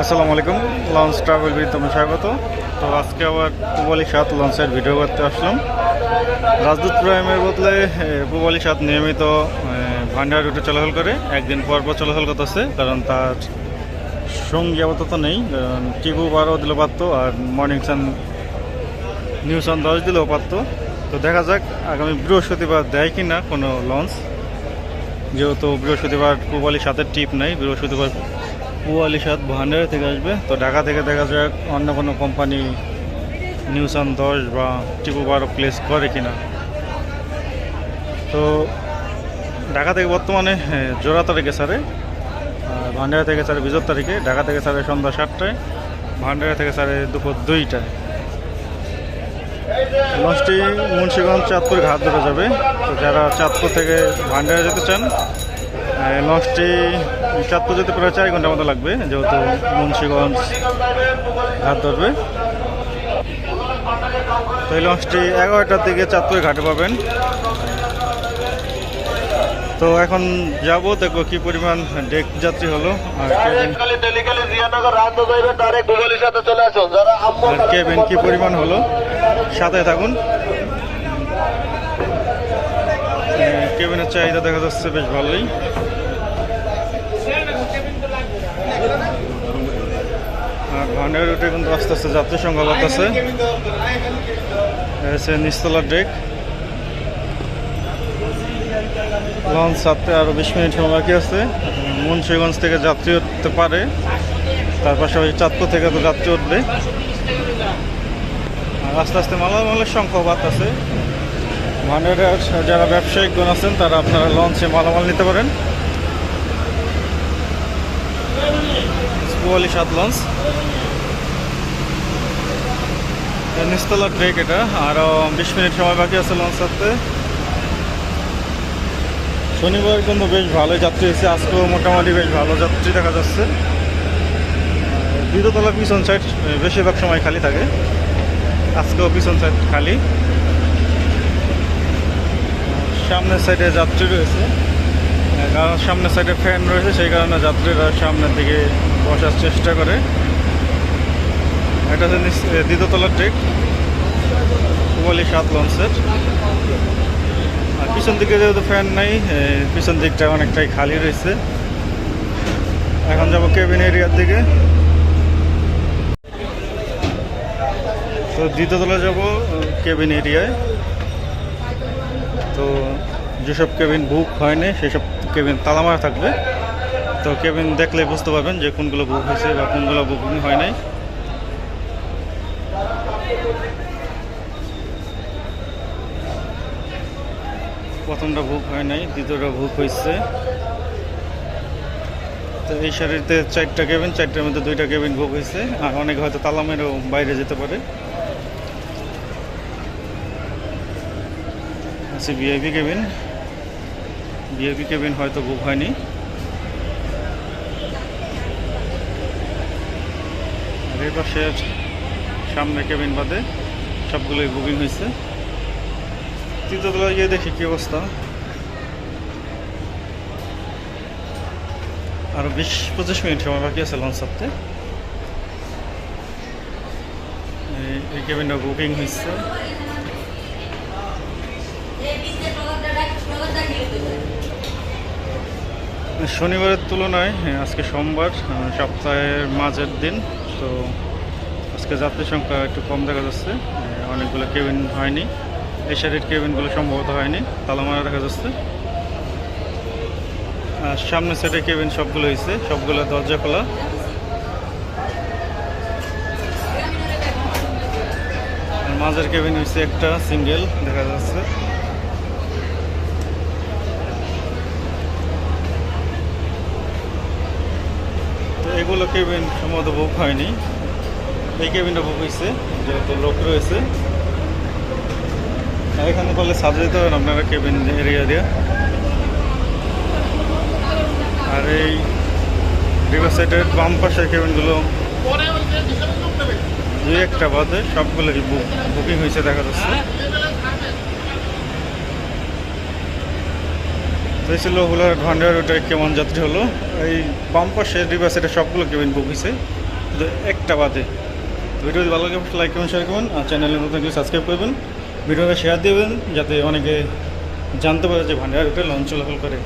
আসসালামু আলাইকুম launch travel বিদ তোমার স্বাগত। তো আজকে আবার পুবালি সাত লঞ্চের ভিডিও করতে আসলাম। রাজদূত প্রাইমের বদলে পুবালি সাত নিয়মিত ভান্ডার রুটে চলাচল করে। একদিন পর পর চলাচল করতেছে, কারণ তার সঙ্গী আপাতত নেই, কারণ টিপু বারো দিলেও পারতো আর মর্নিং সান নিউ সান দশ দিলেও পারতো। তো দেখা যাক আগামী বৃহস্পতিবার দেয় কি না কোনো লঞ্চ যেহেতু বৃহস্পতিবার পুবালি সাতের টিপ নেই, বৃহস্পতিবার পুয়ালি সাত ভান্ডারে থেকে আসবে। তো ঢাকা থেকে দেখা যাক অন্য কোনো কোম্পানি নিউসান দশ বা টিপু বারো প্লেস করে কিনা। তো ঢাকা থেকে বর্তমানে জোড়া তারিখে সারে আর ভান্ডারা থেকে সারে বিজোর তারিখে, ঢাকা থেকে সারে সন্ধ্যা সাতটায়, ভান্ডারা থেকে সারে দুপুর দুইটায়। লঞ্চটি মুন্সিগঞ্জ চাঁদপুর ঘাট ধরে যাবে। তো যারা চাঁদপুর থেকে ভান্ডারে যেতে চান লঞ্চটি চাঁদপুর যেতে প্রায় চার ঘণ্টার মতো লাগবে, যেহেতু মুন্সিগঞ্জ ঘাট ধরবে। তো এই লঞ্চটি এগারোটার দিকে চাঁদপুর ঘাটে পাবেন। তো এখন যাব, দেখব কি পরিমাণ ডেক যাত্রী হলো। আর কেবিন কি পরিমাণ হলো? সাথে থাকুন। কেবিনের চাহিদা দেখা যাচ্ছে বেশ ভালোই। আর ভান্ডার রুটে কিন্তু আস্তে আস্তে যাত্রী সংখ্যা বাড়তেছে। এসে নিচতলার ডেক। লঞ্চ ছাড়তে আরও বিশ মিনিট সময় বাকি আছে। মুন্সিগঞ্জ থেকে যাত্রী উঠতে পারে। তার পাশাপাশি চাঁদপুর থেকে তো যাত্রী উঠবে। আর আস্তে আস্তে মালামালের সংখ্যা বাড়তেছে। ভান্ডারের যারা ব্যবসায়িকগণ আছেন, তারা আপনারা লঞ্চে মালামাল নিতে পারেন। সাত লঞ্চ নিস্তলার ট্রেক এটা। আরও বিশ মিনিট সময় বাকি আছে লঞ্চ ছাড়তে শনিবার কিন্তু বেশ ভালোই যাত্রী হয়েছে। আজকেও মোটামুটি বেশ ভালো যাত্রী দেখা যাচ্ছে। দ্বিতীয়তলা পিছন সাইড বেশিরভাগ সময় খালি থাকে। আজকেও পিছন সাইড খালি। সামনের সাইডে যাত্রী রয়েছে। কারণ সামনের সাইডে ফ্যান রয়েছে, সেই কারণে যাত্রীরা সামনের দিকে বসার চেষ্টা করে। এটা নিচ- দ্বিতীয়তলার ট্রেক কুয়ালি সাত লঞ্চের। আর পিছন দিকে যেহেতু ফ্যান নাই পিছন দিকটা অনেকটাই খালি রয়েছে। এখন যাব কেবিন এরিয়ার দিকে। তো দ্বিতীয়তলা যাব কেবিন এরিয়ায় তো যেসব কেবিন বুক হয়নি, সেসব কেবিন তালা মারা থাকবে। তো কেবিন দেখলে বুঝতে পারবেন যে কোনগুলো বুক হয়েছে বা কোনগুলো বুকিং হয় নাই। প্রথমটা বুক হয় নাই, দ্বিতীয়টা বুক হয়েছে। তো এই শাড়িতে চারটা কেবিন, চারটার মধ্যে দুইটা কেবিন বুক হয়েছে। আর অনেক হয়তো তালামেরও বাইরে যেতে পারে। আছে ভিআইপি কেবিন ভিআইপি কেবিন হয়তো বুক হয়নি। পাশের সামনে কেবিন বাদে সবগুলোই বুকিং হয়েছে। তৃতীয়তলা গিয়ে দেখি কি অবস্থা। আরও বিশ পঁচিশ মিনিট সময় বাকি আছে লঞ্চ ছাড়তে এই কেবিনটা বুকিং হয়েছে। শনিবারের তুলনায় হ্যাঁ, আজকে সোমবার সপ্তাহের মাঝের দিন তো আজকে যাত্রী সংখ্যা একটু কম দেখা যাচ্ছে অনেকগুলো কেবিন হয়নি এই কেবিনগুলো সম্ভবত হয়নি তালামারা দেখা যাচ্ছে। আর সামনের সাইডে কেবিন সবগুলো হয়েছে সবগুলো দরজা খোলা। মাঝের কেবিন হয়েছে একটা সিঙ্গেল দেখা যাচ্ছে। এগুলো কেবিন সম্ভবত বুক হয়নি। এই কেবিনটা বুক হয়েছে, যেহেতু লোক রয়েছে। এখানে বলে সাজা দিতে পারেন আপনারা কেবিন এরিয়া দিয়ে। আর এই রিভার সাইডের বাম পাশের কেবিনগুলো দুই একটা বাদে সবগুলোরই বুক বুকিং হয়েছে দেখা যাচ্ছে। এই ছিল হুলার ভান্ডার ওটা কেমন যাত্রী হলো। এই বাম পাশে রিভার এটা সবগুলো কেবিন বুক হয়েছে। একটা বাদে। ভিডিও যদি ভালো লাগে লাইক করবেন শেয়ার করবেন আর চ্যানেলের নতুন কিছু সাবস্ক্রাইব করবেন। ভিডিওটা শেয়ার দেবেন যাতে অনেকে জানতে পারে যে ভান্ডার লঞ্চ চলাচল করে।